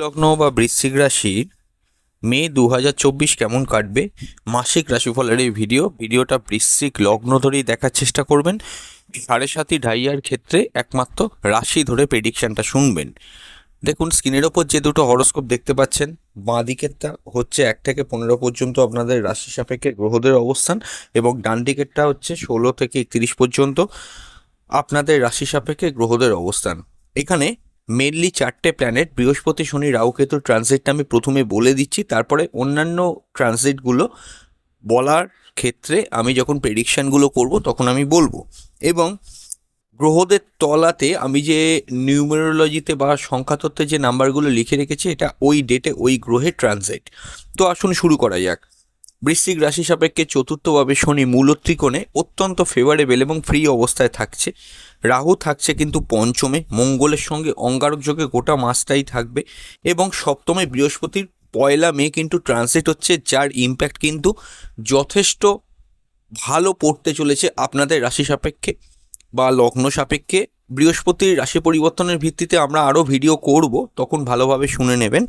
লগ্ন বা বৃশ্চিক রাশির মে দু হাজার চব্বিশ কেমন কাটবে? মাসিক রাশিফলের এই ভিডিও, ভিডিওটা বৃশ্চিক লগ্ন ধরেই দেখার চেষ্টা করবেন। সাড়ে সাতই ঢাইয়ার ক্ষেত্রে একমাত্র রাশি ধরে প্রেডিকশানটা শুনবেন। দেখুন স্ক্রিনের ওপর যে দুটো হরস্কোপ দেখতে পাচ্ছেন, বাঁ দিকেরটা হচ্ছে এক থেকে পনেরো পর্যন্ত আপনাদের রাশি সাপেক্ষে গ্রহদের অবস্থান এবং ডান দিকেরটা হচ্ছে ষোলো থেকে একত্রিশ পর্যন্ত আপনাদের রাশি সাপেক্ষে গ্রহদের অবস্থান। এখানে মেনলি চারটে প্ল্যানেট বৃহস্পতি, শনি, রাহু, কেতু ট্রানজিটটা আমি প্রথমে বলে দিচ্ছি। তারপরে অন্যান্য ট্রানজিটগুলো বলার ক্ষেত্রে আমি যখন প্রেডিকশানগুলো করব, তখন আমি বলব। এবং গ্রহদের তলাতে আমি যে নিউমেরোলজিতে বা সংখ্যাতত্ত্বে যে নাম্বারগুলো লিখে রেখেছি, এটা ওই ডেটে ওই গ্রহে ট্রানজিট তো আসুন শুরু করা যাক। বৃশ্চিক রাশি সাপেক্ষে চতুর্থভাবে শনি মূলত্রিকোণে অত্যন্ত ফেভারেবল এবং ফ্রি অবস্থায় থাকছে। রাহু থাকছে কিন্তু পঞ্চমে, মঙ্গলের সঙ্গে অঙ্গারক যোগে গোটা মাসটাই থাকবে এবং সপ্তমে বৃহস্পতির পয়লা মে কিন্তু ট্রানজিট হচ্ছে, যার ইম্প্যাক্ট কিন্তু যথেষ্ট ভালো পড়তে চলেছে আপনাদের রাশি সাপেক্ষে বা লগ্ন সাপেক্ষে। বৃহস্পতির রাশি পরিবর্তনের ভিত্তিতে আমরা আরও ভিডিও করব, তখন ভালোভাবে শুনে নেবেন।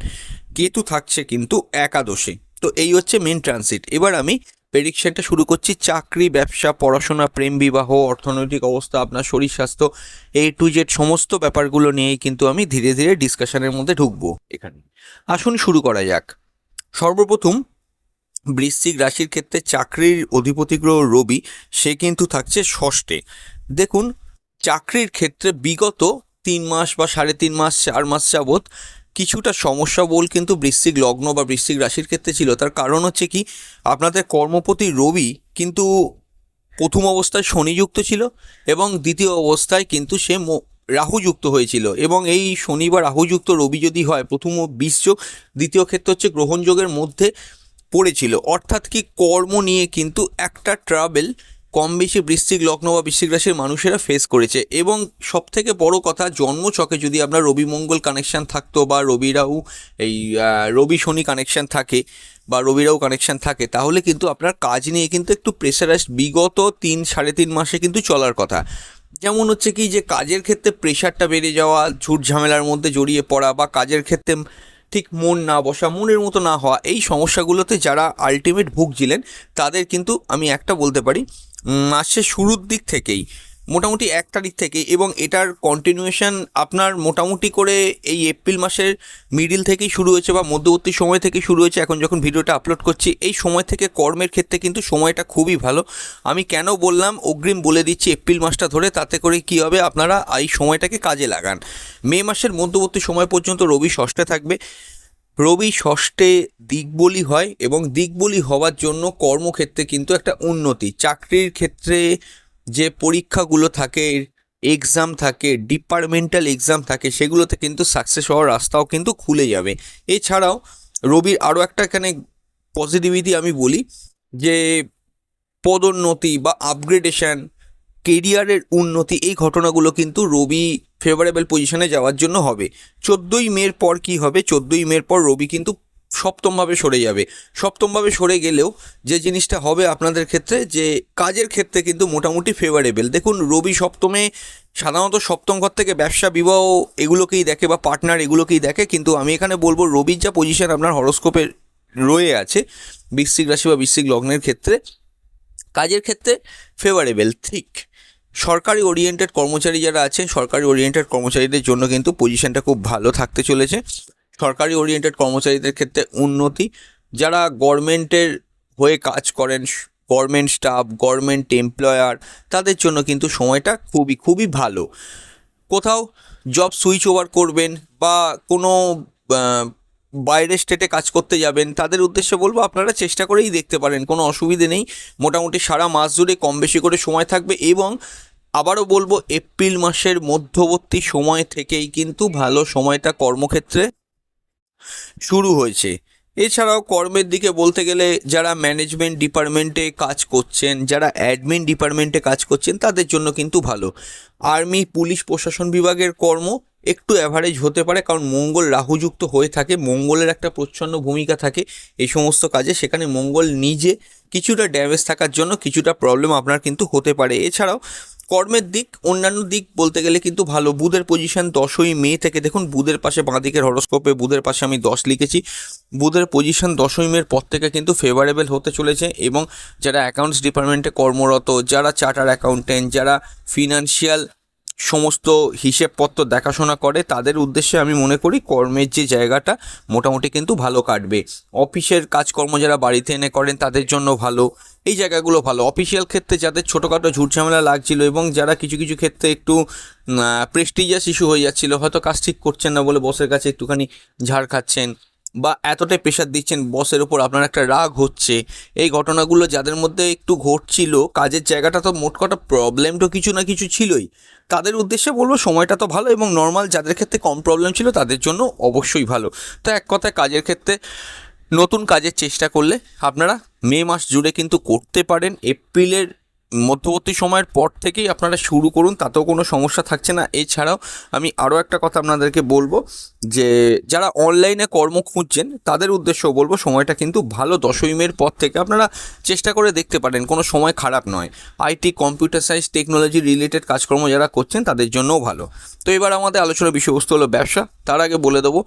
কেতু থাকছে কিন্তু একাদশে, তো এই হচ্ছে মেন ট্রানজিট এবার আমি প্রেডিকশনটা শুরু করছি। চাকরি, ব্যবসা, পড়াশোনা, প্রেম, বিবাহ, অর্থনৈতিক অবস্থা, আপনার শরীর স্বাস্থ্য এ টু জেড সমস্ত ব্যাপারগুলো নিয়েই কিন্তু আমি ধীরে ধীরে ডিসকাশনের মধ্যে ঢুকবো এখানে। আসুন শুরু করা যাক। সর্বপ্রথম, বৃশ্চিক রাশির ক্ষেত্রে চাকরির অধিপতি গ্রহ রবি, সে কিন্তু থাকছে ষষ্ঠে। দেখুন, চাকরির ক্ষেত্রে বিগত তিন মাস বা সাড়ে তিন মাস, চার মাস যাবৎ কিছুটা সমস্যা বল কিন্তু বৃশ্চিক লগ্ন বা বৃশ্চিক রাশির ক্ষেত্রে ছিল। তার কারণ হচ্ছে কি, আপনাদের কর্মপতি রবি কিন্তু প্রথম অবস্থায় শনিযুক্ত ছিল এবং দ্বিতীয় অবস্থায় কিন্তু সে রাহুযুক্ত হয়েছিল। এবং এই শনি বা রাহুযুক্ত রবি যদি হয়, প্রথম বিশযোগ দ্বিতীয় ক্ষেত্রে হচ্ছে গ্রহণযোগের মধ্যে পড়েছিল। অর্থাৎ কি কর্ম নিয়ে কিন্তু একটা ট্রাভেল কম বেশি বৃশ্চিক, লগ্ন বা বৃশ্চিক রাশির মানুষেরা ফেস করেছে। এবং সব থেকে বড় কথা, জন্মছকে যদি আপনার রবি মঙ্গল কানেকশন থাকতো বা রবিরাও এই রবি শনি কানেকশান থাকে বা রবিরাও কানেকশান থাকে, তাহলে কিন্তু আপনার কাজ নিয়ে কিন্তু একটু প্রেশারাইজ বিগত তিন, সাড়ে তিন মাসে কিন্তু চলার কথা। যেমন হচ্ছে কি যে, কাজের ক্ষেত্রে প্রেশারটা বেড়ে যাওয়া, ঝুট ঝামেলার মধ্যে জড়িয়ে পড়া বা কাজের ক্ষেত্রে ঠিক মন না বসা, মনের মতো না হওয়া, এই সমস্যাগুলোতে যারা আলটিমেট ভুগছিলেন, তাদের কিন্তু আমি একটা বলতে পারি মাসের শুরুর দিক থেকেই, মোটামুটি এক তারিখ থেকে এবং এটার কন্টিনিউয়েশন আপনার মোটামুটি করে এই এপ্রিল মাসের মিডিল থেকেই শুরু হয়েছে বা মধ্যবর্তী সময় থেকে শুরু হয়েছে। এখন যখন ভিডিওটা আপলোড করছি, এই সময় থেকে কর্মের ক্ষেত্রে কিন্তু সময়টা খুবই ভালো। আমি কেন বললাম, অগ্রিম বলে দিচ্ছি এপ্রিল মাসটা ধরে, তাতে করে কি হবে? আপনারা এই সময়টাকে কাজে লাগান। মে মাসের মধ্যবর্তী সময় পর্যন্ত রবি ষষ্ঠে থাকবে। রবি ষষ্ঠে দিকবলি হয় এবং দিকবলি হওয়ার জন্য কর্মক্ষেত্রে কিন্তু একটা উন্নতি। চাকরির ক্ষেত্রে যে পরীক্ষাগুলো থাকে এক্সাম থাকে ডিপার্টমেন্টাল এক্সাম থাকে, সেগুলোতে কিন্তু সাকসেস হওয়ার রাস্তাও কিন্তু খুলে যাবে। এছাড়াও রবির আরও একটা এখানে পজিটিভিটি আমি বলি যে পদোন্নতি বা আপগ্রেডেশন কেরিয়ারের উন্নতি এই ঘটনাগুলো কিন্তু রবি ফেভারেবল পজিশনে যাওয়ার জন্য হবে। চোদ্দোই মের পর কি হবে? চোদ্দোই মের পর রবি কিন্তু সপ্তমভাবে সরে যাবে। সপ্তমভাবে সরে গেলেও যে জিনিসটা হবে আপনাদের ক্ষেত্রে, যে কাজের ক্ষেত্রে কিন্তু মোটামুটি ফেভারেবল দেখুন, রবি সপ্তমে সাধারণত সপ্তম ঘর থেকে ব্যবসা, বিবাহ এগুলোকেই দেখে বা পার্টনার এগুলোকেই দেখে, কিন্তু আমি এখানে বলব রবির যা পজিশন আপনার হরস্কোপে রয়ে আছে, বৃশ্চিক রাশি বা বৃশ্চিক লগ্নের ক্ষেত্রে, কাজের ক্ষেত্রে ফেভারেবল ঠিক। সরকারি ওরিয়েন্টেড কর্মচারী যারা আছেন, সরকারি ওরিয়েন্টেড কর্মচারীদের জন্য কিন্তু পজিশনটা খুব ভালো থাকতে চলেছে। সরকারি ওরিয়েন্টেড কর্মচারীদের ক্ষেত্রে উন্নতি। যারা গভর্নমেন্টের হয়ে কাজ করেন গভর্নমেন্ট স্টাফ গভর্নমেন্ট এমপ্লয়ার তাদের জন্য কিন্তু সময়টা খুবই খুবই ভালো। কোথাও জব সুইচ ওভার করবেন বা কোনো বাইরের স্টেটে কাজ করতে যাবেন, তাদের উদ্দেশ্যে বলব আপনারা চেষ্টা করেই দেখতে পারেন, কোনো অসুবিধে নেই। মোটামুটি সারা মাস জুড়ে কম বেশি করে সময় থাকবে এবং আবারও বলব, এপ্রিল মাসের মধ্যবর্তী সময় থেকেই কিন্তু ভালো সময়টা কর্মক্ষেত্রে শুরু হয়েছে। এছাড়াও কর্মের দিকে বলতে গেলে যারা ম্যানেজমেন্ট ডিপার্টমেন্টে কাজ করছেন, যারা অ্যাডমিন ডিপার্টমেন্টে কাজ করছেন, তাদের জন্য কিন্তু ভালো। আর্মি, পুলিশ, প্রশাসন বিভাগের কর্ম একটু অ্যাভারেজ হতে পারে, কারণ মঙ্গল রাহুযুক্ত হয়ে থাকে, মঙ্গলের একটা প্রচ্ছন্ন ভূমিকা থাকে এই সমস্ত কাজে, সেখানে মঙ্গল নিজে কিছুটা ড্যামেজ থাকার জন্য কিছুটা প্রবলেম আপনার কিন্তু হতে পারে। এছাড়াও কর্মের দিক, অন্যান্য দিক বলতে গেলে কিন্তু ভালো। বুধের পজিশন দশই মে থেকে দেখুন, বুধের পাশে বাঁ দিকের হরস্কোপে বুধের পাশে আমি দশ লিখেছি। বুধের পজিশন দশই মের পর থেকে কিন্তু ফেভারেবল হতে চলেছে এবং যারা অ্যাকাউন্টস ডিপার্টমেন্টে কর্মরত, যারা চার্টার অ্যাকাউন্টেন্ট যারা ফিনান্সিয়াল সমস্ত হিসেবপত্র দেখাশোনা করে, তাদের উদ্দেশ্যে আমি মনে করি কর্মের যে জায়গাটা মোটামুটি কিন্তু ভালো কাটবে। অফিসের কাজকর্ম যারা বাড়িতে এনে করেন, তাদের জন্য ভালো। এই জায়গাগুলো ভালো। অফিসিয়াল ক্ষেত্রে যাদের ছোটোখাটো ঝুটঝামেলা লাগছিল এবং যারা কিছু কিছু ক্ষেত্রে একটু প্রেস্টিজিয়াস ইস্যু হয়ে যাচ্ছিল, হয়তো কাজ ঠিক করছেন না বলে বসের কাছে একটুখানি ঝাড় খাচ্ছেন। বা এতটাই প্রেশার দিচ্ছেন বসের ওপর আপনার একটা রাগ হচ্ছে। এই ঘটনাগুলো যাদের মধ্যে একটু ঘটছিল, কাজের জায়গাটা তো মোট কটা প্রবলেম তো কিছু না কিছু ছিলই। তাদের উদ্দেশ্যে বলব, সময়টা তো ভালো এবং নর্মাল যাদের ক্ষেত্রে কম প্রবলেম ছিল তাদের জন্য অবশ্যই ভালো। তো এক কথায় কাজের ক্ষেত্রে নতুন কাজের চেষ্টা করলে আপনারা মে মাস জুড়ে কিন্তু করতে পারেন। এপ্রিলের মধ্যবর্তী সময়ের পর থেকেই আপনারা শুরু করুন, তাতেও কোনো সমস্যা থাকছে না। এছাড়াও আমি আরও একটা কথা আপনাদেরকে বলব যে যারা অনলাইনে কর্ম খুঁজছেন, তাদের উদ্দেশ্যও বলব সময়টা কিন্তু ভালো। দশই পর থেকে আপনারা চেষ্টা করে দেখতে পারেন, কোনো সময় খারাপ নয়। IT computer science technology related কাজকর্ম যারা করছেন, তাদের জন্যও ভালো। তো এবার আমাদের আলোচনার বিষয়বস্তু হলো ব্যবসা। তার আগে বলে দেবো,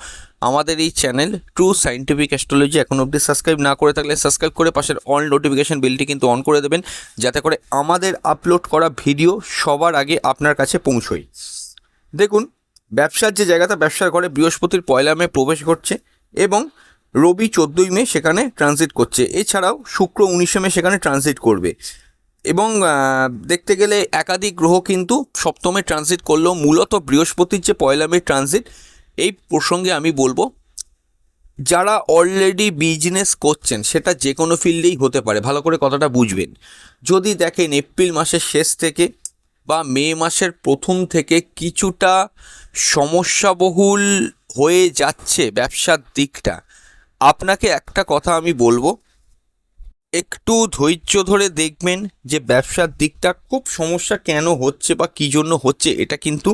আমাদের এই চ্যানেল ট্রু সাইন্টিফিক অ্যাস্ট্রোলজি এখন অবধি সাবস্ক্রাইব না করে থাকলে সাবস্ক্রাইব করে পাশের অল নোটিফিকেশন বিলটি কিন্তু অন করে দেবেন, যাতে করে আমাদের আপলোড করা ভিডিও সবার আগে আপনার কাছে পৌঁছয়। দেখুন ব্যবসার যে জায়গাটা ব্যবসার ঘরে বৃহস্পতির পয়লা মে প্রবেশ করছে এবং রবি চোদ্দোই মে সেখানে ট্রানজিট করছে। এছাড়াও শুক্র উনিশে মে সেখানে ট্রানজিট করবে। এবং দেখতে গেলে একাধিক গ্রহ কিন্তু সপ্তমে ট্রানজিট করলেও মূলত বৃহস্পতির যে পয়লা মে ট্রানজিট এই প্রসঙ্গে আমি বলব, যারা অলরেডি বিজনেস করছেন, সেটা যে কোনো ফিল্ডেই হতে পারে। ভালো করে কথাটা বুঝবেন। যদি দেখেন এপ্রিল মাসের শেষ থেকে বা মে মাসের প্রথম থেকে কিছুটা সমস্যাবহুল হয়ে যাচ্ছে ব্যবসার দিকটা। আপনাকে একটা কথা আমি বলব। একটু ধৈর্য ধরে দেখবেন যে ব্যবসার দিকটা খুব সমস্যা কেন হচ্ছে বা কী জন্য হচ্ছে, এটা কিন্তু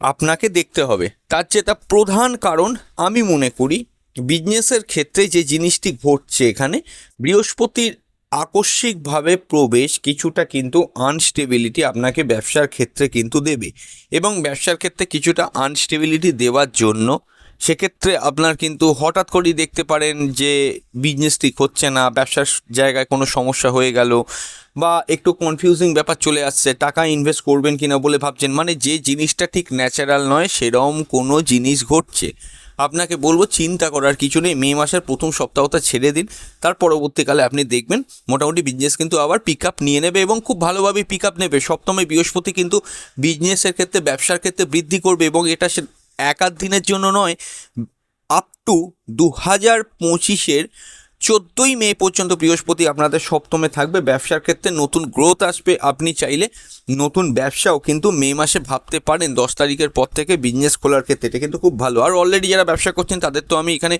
আপনাকে দেখতে হবে। তার যেটা প্রধান কারণ আমি মনে করি, বিজনেসের ক্ষেত্রে যে জিনিসটি ঘটছে এখানে, বৃহস্পতির আকস্মিকভাবে প্রবেশ কিছুটা কিন্তু আনস্টেবিলিটি আপনাকে ব্যবসার ক্ষেত্রে কিন্তু দেবে। এবং ব্যবসার ক্ষেত্রে কিছুটা আনস্টেবিলিটি দেওয়ার জন্য সেক্ষেত্রে আপনার কিন্তু হঠাৎ করেই দেখতে পারেন যে বিজনেস ঠিক হচ্ছে না, ব্যবসার জায়গায় কোনো সমস্যা হয়ে গেল বা একটু কনফিউজিং ব্যাপার চলে আসছে, টাকা ইনভেস্ট করবেন কিনা বলে ভাবছেন। মানে যে জিনিসটা ঠিক ন্যাচারাল নয়, সেরকম কোনো জিনিস ঘটছে। আপনাকে বলব, চিন্তা করার কিছু নেই। মে মাসের প্রথম সপ্তাহটা ছেড়ে দিন। তার পরবর্তীকালে আপনি দেখবেন, মোটামুটি বিজনেস কিন্তু আবার পিক আপ নিয়ে নেবে এবং খুব ভালোভাবে পিক আপ নেবে। সপ্তমে বৃহস্পতি কিন্তু বিজনেসের ক্ষেত্রে, ব্যবসার ক্ষেত্রে বৃদ্ধি করবে এবং এটা সে এক আধ দিনের জন্য নয় আপ টু দু হাজার পঁচিশের চোদ্দোই মে পর্যন্ত বৃহস্পতি আপনাদের সপ্তমে থাকবে। ব্যবসার ক্ষেত্রে নতুন গ্রোথ আসবে। আপনি চাইলে নতুন ব্যবসাও কিন্তু মে মাসে ভাবতে পারেন। দশ তারিখের পর থেকে বিজনেস খোলার ক্ষেত্রে এটা কিন্তু খুব ভালো। আর অলরেডি যারা ব্যবসা করছেন, তাদের তো আমি এখানে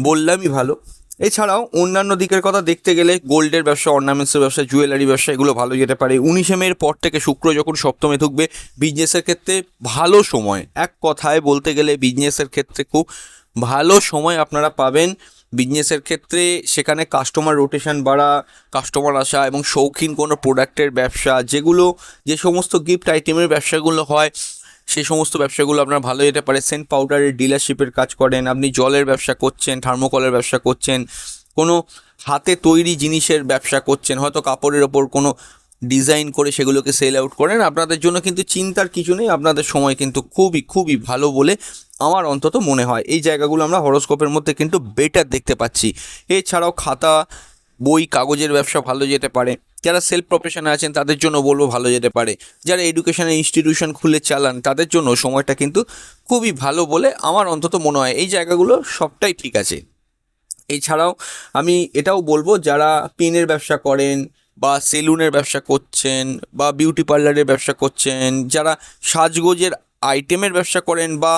বললামই ভালো। এছাড়াও অন্যান্য দিকের কথা দেখতে গেলে গোল্ডের ব্যবসা, অর্নামেন্টসের ব্যবসা, জুয়েলারি ব্যবসা, এগুলো ভালো যেতে পারে। উনিশে মের পর থেকে শুক্র যখন সপ্তমে ঢুকবে বিজনেসের ক্ষেত্রে ভালো সময়। এক কথায় বলতে গেলে বিজনেসের ক্ষেত্রে খুব ভালো সময় আপনারা পাবেন। বিজনেসের ক্ষেত্রে সেখানে কাস্টমার রোটেশন বাড়া কাস্টমার আসা এবং শৌখিন কোনো প্রোডাক্টের ব্যবসা, যেগুলো যে সমস্ত গিফট আইটেমের ব্যবসাগুলো হয়, সেই সমস্ত ব্যবসাগুলো আপনার ভালো যেতে পারে। সেন্ট পাউডারের ডিলারশিপের কাজ করেন, আপনি জলের ব্যবসা করছেন থার্মোকলের ব্যবসা করছেন, কোনো হাতে তৈরি জিনিসের ব্যবসা করছেন, হয়তো কাপড়ের ওপর কোনো ডিজাইন করে সেগুলোকে সেল আউট করেন। আপনাদের জন্য কিন্তু চিন্তার কিছু নেই। আপনাদের সময় কিন্তু খুবই খুবই ভালো বলে আমার অন্তত মনে হয়। এই জায়গাগুলো আমরা হরোস্কোপের মধ্যে কিন্তু বেটার দেখতে পাচ্ছি। এছাড়াও খাতা, বই, কাগজের ব্যবসা ভালো যেতে পারে। যারা সেলফ প্রফেশনে আছেন, তাদের জন্য বলব ভালো যেতে পারে। যারা এডুকেশনের ইনস্টিটিউশন খুলে চালান, তাদের জন্য সময়টা কিন্তু খুবই ভালো বলে আমার অন্তত মনে হয়। এই জায়গাগুলো সবটাই ঠিক আছে। এছাড়াও আমি এটাও বলব, যারা পেনের ব্যবসা করেন বা সেলুনের ব্যবসা করছেন বা বিউটি পার্লারের ব্যবসা করছেন, যারা সাজগোজের আইটেমের ব্যবসা করেন বা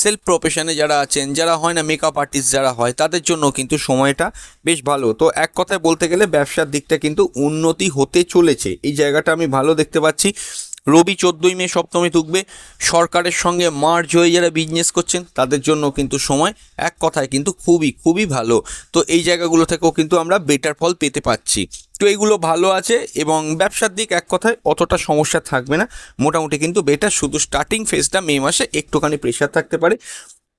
সেলফ প্রফেশনে যারা আছেন, যারা হয় না মেকআপ আর্টিস্ট যারা হয়, তাদের জন্য কিন্তু সময়টা বেশ ভালো। তো এক কথায় বলতে গেলে ব্যবসার দিকটা কিন্তু উন্নতি হতে চলেছে। এই জায়গাটা আমি ভালো দেখতে পাচ্ছি। রবি চোদ্দোই মে সপ্তমে ঢুকবে। সরকারের সঙ্গে মার্চ হয়ে যারা বিজনেস করছেন, তাদের জন্য কিন্তু সময় এক কথায় কিন্তু খুবই খুবই ভালো। তো এই জায়গাগুলো থেকেও কিন্তু আমরা বেটার ফল পেতে পাচ্ছি। তো এইগুলো ভালো আছে এবং ব্যবসার দিক এক কথায় অতটা সমস্যা থাকবে না। মোটামুটি কিন্তু বেটার শুধু স্টার্টিং ফেজটা মে মাসে একটুখানি প্রেশার থাকতে পারে।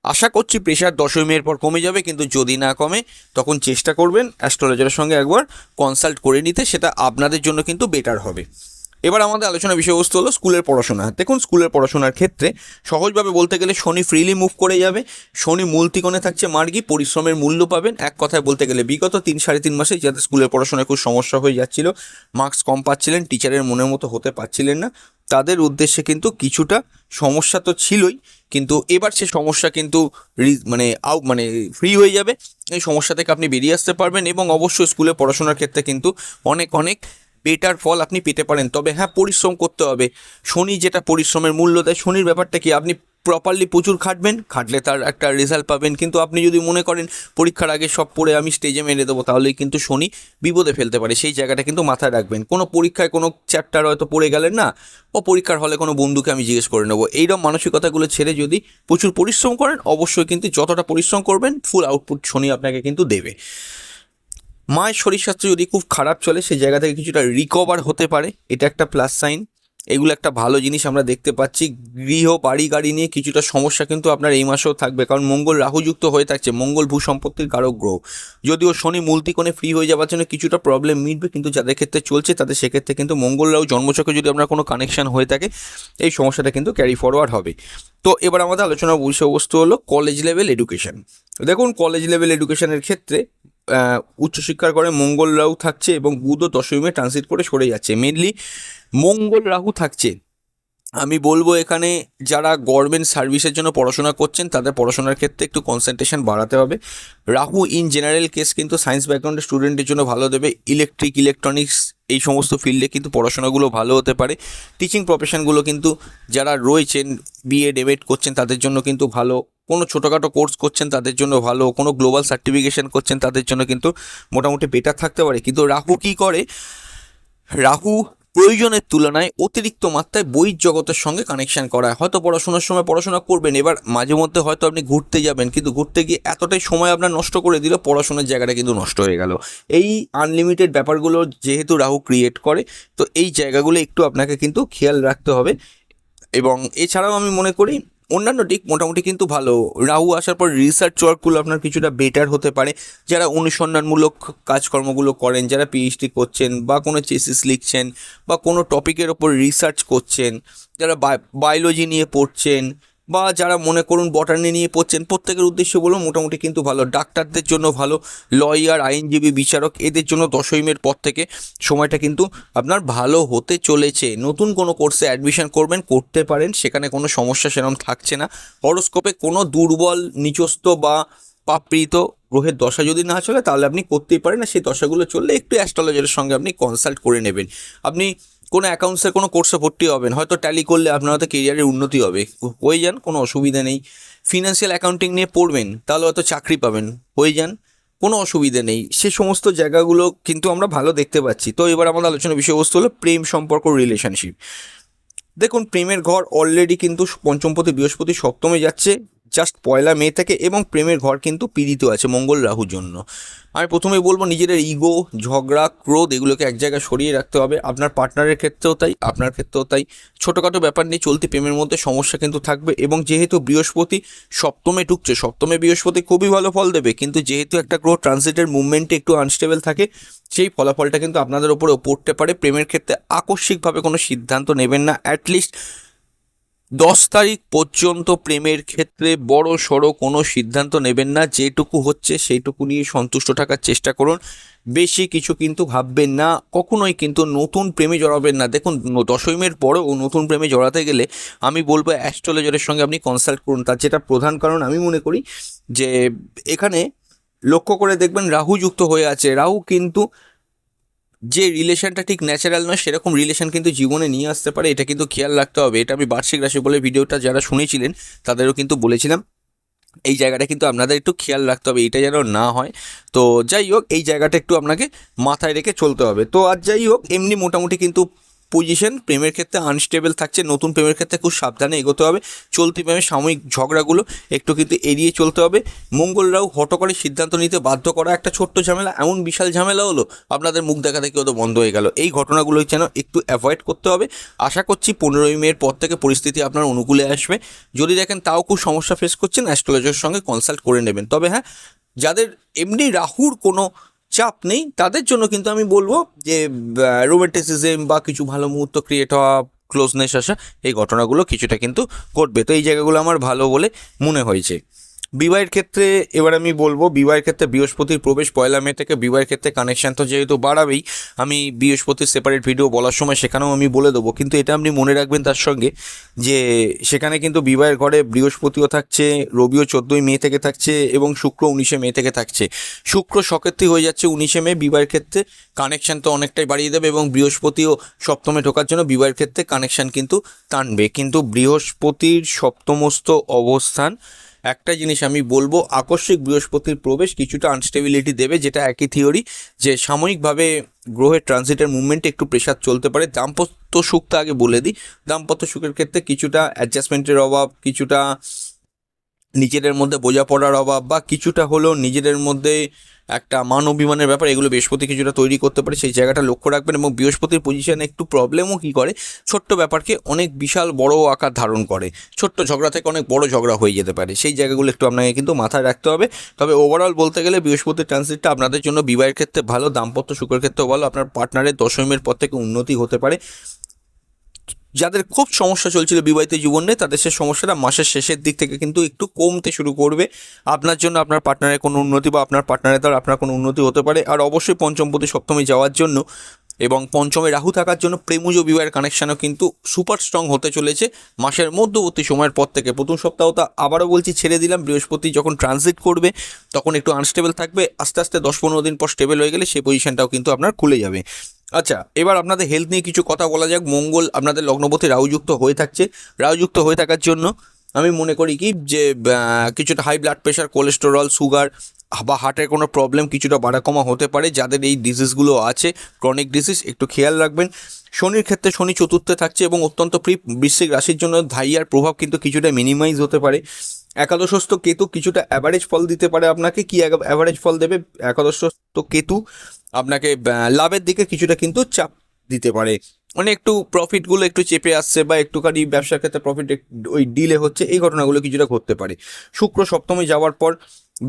আশা করছি প্রেশার দশই মেয়ের পর কমে যাবে, কিন্তু যদি না কমে, তখন চেষ্টা করবেন অ্যাস্ট্রোলজারের সঙ্গে একবার কনসাল্ট করে নিতে, সেটা আপনাদের জন্য কিন্তু বেটার হবে। এবার আমাদের আলোচনা বিষয়বস্তু হলো স্কুলের পড়াশোনা। দেখুন, স্কুলের পড়াশোনার ক্ষেত্রে সহজভাবে বলতে গেলে শনি ফ্রিলি মুভ করে যাবে। শনি মূল তিকোণে থাকছে মার্গি, পরিশ্রমের মূল্য পাবেন। এক কথায় বলতে গেলে বিগত তিন, সাড়ে তিন মাসে যাদের স্কুলের পড়াশোনায় খুব সমস্যা হয়ে যাচ্ছিল মার্কস কম পাচ্ছিলেন টিচারের মনের মতো হতে পারছিলেন না। তাদের উদ্দেশ্যে কিন্তু কিছুটা সমস্যা তো ছিলই, কিন্তু এবার সে সমস্যা কিন্তু মানে আউ মানে ফ্রি হয়ে যাবে। এই সমস্যা থেকে আপনি বেরিয়ে আসতে পারবেন এবং অবশ্যই স্কুলে পড়াশোনার ক্ষেত্রে কিন্তু অনেক অনেক বেটার ফল আপনি পেতে পারেন। তবে হ্যাঁ পরিশ্রম করতে হবে। শনি যেটা পরিশ্রমের মূল্য দেয়, শনির ব্যাপারটা কি? আপনি প্রপারলি প্রচুর খাটবেন, খাটলে তার একটা রেজাল্ট পাবেন। কিন্তু আপনি যদি মনে করেন, পরীক্ষার আগে সব পড়ে আমি স্টেজে মেরে দেবো, তাহলেই কিন্তু শনি বিপদে ফেলতে পারে। সেই জায়গাটা কিন্তু মাথায় রাখবেন। কোনো পরীক্ষায় কোনো চ্যাপ্টার হয়তো পড়ে গেলেন না, ও পরীক্ষার হলে কোনো বন্ধুকে আমি জিজ্ঞেস করে নেব। এইরকম মানসিকতাগুলো ছেড়ে যদি প্রচুর পরিশ্রম করেন, অবশ্যই কিন্তু যতটা পরিশ্রম করবেন ফুল আউটপুট শনি আপনাকে কিন্তু দেবে। মায়ের শরীর স্বাস্থ্য যদি খুব খারাপ চলে, সেই জায়গা থেকে কিছুটা রিকভার হতে পারে। এটা একটা প্লাস সাইন এগুলো একটা ভালো জিনিস আমরা দেখতে পাচ্ছি। গৃহ, বাড়ি, গাড়ি নিয়ে কিছুটা সমস্যা কিন্তু আপনার এই মাসেও থাকবে। কারণ মঙ্গল রাহুযুক্ত হয়ে থাকছে। মঙ্গল ভূ সম্পত্তির কারক গ্রহ। যদিও শনি মূলতিকোণে ফ্রি হয়ে যাওয়ার জন্য কিছুটা প্রবলেম মিটবে, কিন্তু যাদের ক্ষেত্রে চলছে, তাদের সেক্ষেত্রে কিন্তু মঙ্গল রাহু জন্মচক্রে যদি আপনার কোনো কানেকশন হয়ে থাকে, এই সমস্যাটা কিন্তু ক্যারি ফরওয়ার্ড হবে। তো এবার আমাদের আলোচনার বিষয়বস্তু হলো কলেজ লেভেল এডুকেশন দেখুন কলেজ লেভেল এডুকেশনের ক্ষেত্রে উচ্চশিক্ষার করে মঙ্গল রাহু থাকছে এবং বুধ দশমে ট্রানজিট করে সরে যাচ্ছে। মেনলি মঙ্গল রাহু থাকছে। আমি বলব এখানে যারা গভর্নমেন্ট সার্ভিসের জন্য পড়াশোনা করছেন, তাদের পড়াশোনার ক্ষেত্রে একটু কনসেন্ট্রেশন বাড়াতে হবে। রাহু ইন জেনারেল কেস কিন্তু সায়েন্স ব্যাকগ্রাউন্ডের স্টুডেন্টের জন্য ভালো দেবে। ইলেকট্রিক ইলেকট্রনিক্স এই সমস্ত ফিল্ডে কিন্তু পড়াশোনাগুলো ভালো হতে পারে। টিচিং প্রফেশনগুলো কিন্তু যারা রয়েছেন বিএড এমএড করছেন, তাদের জন্য কিন্তু ভালো। কোনো ছোটোখাটো কোর্স করছেন, তাদের জন্য ভালো। কোনো গ্লোবাল সার্টিফিকেশন করছেন, তাদের জন্য কিন্তু মোটামুটি বেটার থাকতে পারে। কিন্তু রাহু কী করে? রাহু প্রয়োজনের তুলনায় অতিরিক্ত মাত্রায় বই জগতের সঙ্গে কানেকশান করা। হয়তো পড়াশোনার সময় পড়াশোনা করবেন, এবার মাঝে মধ্যে হয়তো আপনি ঘুরতে যাবেন, কিন্তু ঘুরতে গিয়ে এতটাই সময় আপনার নষ্ট করে দিল, পড়াশোনার জায়গাটা কিন্তু নষ্ট হয়ে গেল। এই আনলিমিটেড ব্যাপারগুলো যেহেতু রাহু ক্রিয়েট করে, তো এই জায়গাগুলো একটু আপনাকে কিন্তু খেয়াল রাখতে হবে। এবং এছাড়াও আমি মনে করি অন্যান্য দিক মোটামুটি কিন্তু ভালো। রাহু আসার পর রিসার্চ ওয়ার্কগুলো আপনার কিছুটা বেটার হতে পারে। যারা অনুসন্ধানমূলক কাজকর্মগুলো করেন, যারা পিএইচডি করছেন বা কোনো চেসিস লিখছেন বা কোনো টপিকের ওপর রিসার্চ করছেন, যারা বায়োলজি নিয়ে পড়ছেন বা যারা মনে করুন বটানি নিয়ে পড়ছেন, প্রত্যেকের উদ্দেশ্য বলো মোটামুটি কিন্তু ভালো। ডাক্তারদের জন্য ভালো লয়ার আইনজীবী, বিচারক, এদের জন্য দশমীর পর থেকে সময়টা কিন্তু আপনার ভালো হতে চলেছে। নতুন কোনো কোর্সে অ্যাডমিশন করবেন, করতে পারেন, সেখানে কোনো সমস্যা সেরকম থাকছে না। হরোস্কোপে কোনো দুর্বল নিচস্ত বা পাপৃত গ্রহের দশা যদি না চলে, তাহলে আপনি করতেই পারেন। না সেই দশাগুলো চললে একটু অ্যাস্ট্রোলজারের সঙ্গে আপনি কনসাল্ট করে নেবেন। আপনি কোনো অ্যাকাউন্টসের কোনো কোর্সে ভর্তি হবেন, হয়তো ট্যালি করলে আপনার হয়তো কেরিয়ারের উন্নতি হবে। হয়ে যান, কোনো অসুবিধা নেই। ফিনান্সিয়াল অ্যাকাউন্টিং নিয়ে পড়বেন, তাহলে হয়তো চাকরি পাবেন। হয়ে যান, কোনো অসুবিধে নেই। সে সমস্ত জায়গাগুলো কিন্তু আমরা ভালো দেখতে পাচ্ছি। তো এবার আমাদের আলোচনার বিষয়বস্তু হলো প্রেম সম্পর্ক রিলেশনশিপ দেখুন, প্রেমের ঘর অলরেডি কিন্তু পঞ্চমপতি, বৃহস্পতি, সপ্তমে যাচ্ছে। জাস্ট পয়লা মে থেকে এবং প্রেমের ঘর কিন্তু পীড়িত আছে মঙ্গল রাহুর জন্য। আমি প্রথমে বলব নিজেদের ইগো ঝগড়া, ক্রোধ এগুলোকে এক জায়গায় সরিয়ে রাখতে হবে। আপনার পার্টনারের ক্ষেত্রেও তাই, আপনার ক্ষেত্রেও তাই। ছোটোখাটো ব্যাপার নিয়ে চলতি প্রেমের মধ্যে সমস্যা কিন্তু থাকবে এবং যেহেতু বৃহস্পতি সপ্তমে ঢুকছে, সপ্তমে বৃহস্পতি খুবই ভালো ফল দেবে, কিন্তু যেহেতু একটা গ্রহ ট্রানজিটের মুভমেন্টে একটু আনস্টেবল থাকে, সেই ফলাফলটা কিন্তু আপনাদের ওপরেও পড়তে পারে। প্রেমের ক্ষেত্রে আকস্মিকভাবে কোনো সিদ্ধান্ত নেবেন না অ্যাটলিস্ট দশ তারিখ পর্যন্ত প্রেমের ক্ষেত্রে বড়, সড়ো কোনো সিদ্ধান্ত নেবেন না। যেটুকু হচ্ছে সেইটুকু নিয়ে সন্তুষ্ট থাকার চেষ্টা করুন। বেশি কিছু কিন্তু ভাববেন না। কখনোই কিন্তু নতুন প্রেমে জড়াবেন না। দেখুন, দশমীর পরেও নতুন প্রেমে জড়াতে গেলে আমি বলব অ্যাস্ট্রোলজারের সঙ্গে আপনি কনসাল্ট করুন। তার যেটা প্রধান কারণ আমি মনে করি যে, এখানে লক্ষ্য করে দেখবেন রাহু যুক্ত হয়ে আছে। রাহু কিন্তু যে রিলেশনটা ঠিক ন্যাচারাল নয়, সেরকম রিলেশন কিন্তু জীবনে নিয়ে আসতে পারে, এটা কিন্তু খেয়াল রাখতে হবে। এটা আমি বার্ষিক রাশি বলে ভিডিওটা যারা শুনেছিলেন, তাদেরও কিন্তু বলেছিলাম। এই জায়গাটা কিন্তু আপনাদের একটু খেয়াল রাখতে হবে, এটা যেন না হয়। তো যাই হোক, এই জায়গাটা একটু আপনাকে মাথায় রেখে চলতে হবে। তো আর যাই হোক, এমনি মোটামুটি কিন্তু পজিশন প্রেমের ক্ষেত্রে আনস্টেবল থাকছে, নতুন প্রেমের ক্ষেত্রে খুব সাবধানে এগোতে হবে, চলতি প্রেমের সাময়িক ঝগড়াগুলো একটু কিন্তু এড়িয়ে চলতে হবে। মঙ্গলরাও হট করে সিদ্ধান্ত নিতে বাধ্য করা একটা ছোট্ট ঝামেলা, এমন বিশাল ঝামেলা হলো, আপনাদের মুখ দেখা দেখি তো বন্ধ হয়ে গেল। এই ঘটনাগুলো যেন একটু অ্যাভয়েড করতে হবে। আশা করছি পনেরোই মের পর থেকে পরিস্থিতি আপনার অনুকূলে আসবে। যদি দেখেন তাও খুব সমস্যা ফেস করছেন অ্যাস্ট্রোলজারের সঙ্গে কনসাল্ট করে নেবেন। তবে হ্যাঁ যাদের এমনি রাহুর কোনো চাপ নেই। তাদের জন্য কিন্তু আমি বলব যে রোমান্টিসিজম বা কিছু ভালো মুহূর্ত ক্রিয়েট হওয়া ক্লোজনেস আসা, এই ঘটনাগুলো কিছুটা কিন্তু ঘটবে। তো এই জায়গাগুলো আমার ভালো বলে মনে হয়েছে। বিবাহের ক্ষেত্রে, এবার আমি বলব বিবাহের ক্ষেত্রে বৃহস্পতির প্রবেশ, পয়লা মে থেকে বিবাহের ক্ষেত্রে কানেকশান তো যেহেতু বাড়াবেই, আমি বৃহস্পতির সেপারেট ভিডিও বলার সময় সেখানেও আমি বলে দেবো। কিন্তু এটা আপনি মনে রাখবেন তার সঙ্গে যে, সেখানে কিন্তু বিবাহের ঘরে বৃহস্পতিও থাকছে, রবিও চোদ্দোই মে থেকে থাকছে এবং শুক্র উনিশে মে থেকে থাকছে। শুক্র সকেত্রী হয়ে যাচ্ছে উনিশে মে, বিবাহের ক্ষেত্রে কানেকশান তো অনেকটাই বাড়িয়ে দেবে এবং বৃহস্পতিও সপ্তমে ঢোকার জন্য বিবাহের ক্ষেত্রে কানেকশান কিন্তু টানবে। কিন্তু বৃহস্পতির সপ্তমস্ত অবস্থান একটা জিনিস আমি বলব, আকস্মিক বৃহস্পতির প্রবেশ কিছুটা আনস্টেবিলিটি দেবে, যেটা একই থিওরি যে সাময়িকভাবে গ্রহের ট্রানজিটের মুভমেন্টে একটু প্রেশার চলতে পারে। দাম্পত্য সুখটা আগে বলে দিই। দাম্পত্য সুখের ক্ষেত্রে কিছুটা অ্যাডজাস্টমেন্টের অভাব, কিছুটা নিজেদের মধ্যে বোঝাপড়ার অভাব বা কিছুটা হলেও নিজেদের মধ্যে একটা মান অভিমানের ব্যাপার এগুলো বৃহস্পতি কিছুটা তৈরি করতে পারে, সেই জায়গাটা লক্ষ্য রাখবেন এবং বৃহস্পতির পজিশনে একটু প্রবলেমও কী করে? ছোট্ট ব্যাপারকে অনেক বিশাল বড় আকার ধারণ করে। ছোট্ট ঝগড়া থেকে অনেক বড় ঝগড়া হয়ে যেতে পারে। সেই জায়গাগুলো একটু আপনাকে কিন্তু মাথায় রাখতে হবে। তবে ওভারঅল বলতে গেলে বৃহস্পতির ট্রানজিটটা আপনাদের জন্য বিবাহের ক্ষেত্রে ভালো, দাম্পত্য সুখের ক্ষেত্রেও ভালো। আপনার পার্টনারের দশমের পর থেকে উন্নতি হতে পারে। যাদের খুব সমস্যা চলছিল বিবাহিত জীবনে, তাদের সে সমস্যাটা মাসের শেষের দিক থেকে কিন্তু একটু কমতে শুরু করবে। আপনার জন্য আপনার পার্টনারের কোনো উন্নতি বা আপনার পার্টনারের দ্বারা আপনার কোনো উন্নতি হতে পারে। আর অবশ্যই পঞ্চমপতি সপ্তমী যাওয়ার জন্য এবং পঞ্চমে রাহু থাকার জন্য প্রেমুজ বিবাহের কানেকশানও কিন্তু সুপার স্ট্রং হতে চলেছে। মাসের মধ্যবর্তী সময়ের পর থেকে প্রথম সপ্তাহটা আবারও বলছি ছেড়ে দিলাম। বৃহস্পতি যখন ট্রানজিট করবে, তখন একটু আনস্টেবল থাকবে। আস্তে আস্তে দশ পনেরো দিন পর স্টেবল হয়ে গেলে সেই পজিশনটাও কিন্তু আপনার খুলে যাবে। আচ্ছা এবার আপনাদের হেলথ নিয়ে কিছু কথা বলা যাক। মঙ্গল আপনাদের লগ্নপতি রাহুযুক্ত হয়ে থাকছে। রাহুযুক্ত হয়ে থাকার জন্য আমি মনে করি কি যে কিছুটা high blood pressure cholesterol sugar বা হার্টের কোনো প্রবলেম কিছুটা বাড়া কমা হতে পারে। যাদের এই ডিজিজগুলো আছে ক্রনিক ডিজিজ একটু খেয়াল রাখবেন। শনির ক্ষেত্রে শনি চতুর্থে থাকছে এবং অত্যন্ত প্রি বৃশ্চিক রাশির জন্য ধাইয়ার প্রভাব কিন্তু কিছুটা মিনিমাইজ হতে পারে। একাদশস্থ কেতু কিছুটা অ্যাভারেজ ফল দিতে পারে আপনাকে। কি অ্যাভারেজ ফল দেবে? একাদশস্থ কেতু আপনাকে লাভের দিকে কিছুটা কিন্তু চাপ দিতে পারে। মানে একটু প্রফিটগুলো একটু চেপে আসছে বা একটুখানি ব্যবসার ক্ষেত্রে প্রফিট ওই ডিলে হচ্ছে, এই ঘটনাগুলো কিছুটা ঘটতে পারে। শুক্র সপ্তমী যাওয়ার পর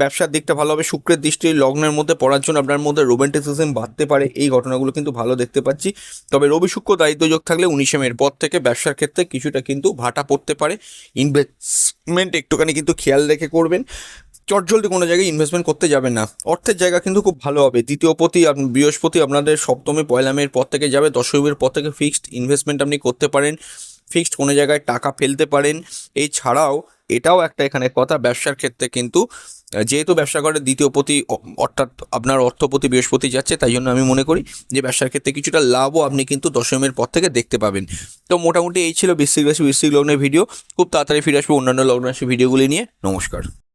ব্যবসার দিকটা ভালো হবে। শুক্রের দৃষ্টি লগ্নের মধ্যে পড়ার জন্য আপনার মধ্যে রোমান্টিসিজম বাড়তে পারে, এই ঘটনাগুলো কিন্তু ভালো দেখতে পাচ্ছি। তবে রবি শুক্র দায়িত্বযোগ থাকলে উনিশে মের পর থেকে ব্যবসার ক্ষেত্রে কিছুটা কিন্তু ভাটা পড়তে পারে। ইনভেস্টমেন্ট একটুখানি কিন্তু খেয়াল রেখে করবেন। চটজলদি কোনো জায়গায় ইনভেস্টমেন্ট করতে যাবেন না। অর্থের জায়গা কিন্তু খুব ভালো হবে। দ্বিতীয় আপ- বৃহস্পতি আপনাদের সপ্তমে, পয়লা মের পর থেকে যাবে। দশমীর পর থেকে ফিক্সড ইনভেস্টমেন্ট আপনি করতে পারেন। ফিক্সড কোনো জায়গায় টাকা ফেলতে পারেন। এছাড়াও, এটাও একটা এখানে কথা, ব্যবসার ক্ষেত্রে কিন্তু, যেহেতু ব্যবসা করে দ্বিতীয় অ- অর্থাৎ আপনার অর্থপতি বৃহস্পতি যাচ্ছে, তাই জন্য আমি মনে করি যে ব্যবসার ক্ষেত্রে কিছুটা লাভও আপনি কিন্তু দশমের পর থেকে দেখতে পাবেন। তো মোটামুটি এই ছিল বৃশ্চিক রাশি বৃশ্চিক লগ্নের ভিডিও খুব তাড়াতাড়ি ফিরে আসব অন্যান্য লগ্ন রাশি ভিডিওগুলি নিয়ে। নমস্কার।